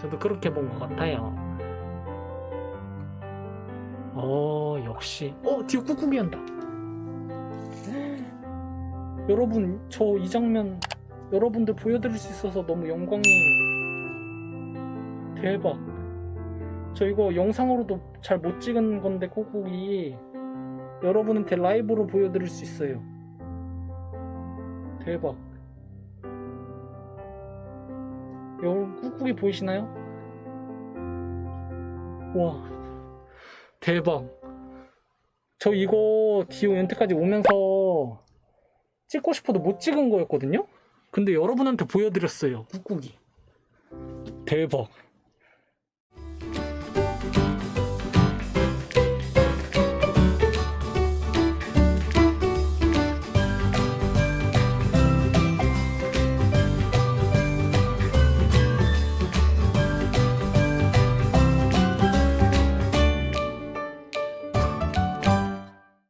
저도 그렇게 본 것 같아요. 어, 역시. 어, 뒤에 꾹꾹이 한다. 여러분, 저 이 장면 여러분들 보여드릴 수 있어서 너무 영광이에요. 대박. 저 이거 영상으로도 잘 못 찍은 건데, 꾹꾹이. 여러분한테 라이브로 보여드릴 수 있어요. 대박. 여러분 꾹꾹이 보이시나요? 와 대박 저 이거 디오 연태까지 오면서 찍고 싶어도 못 찍은 거였거든요? 근데 여러분한테 보여드렸어요 꾹꾹이 대박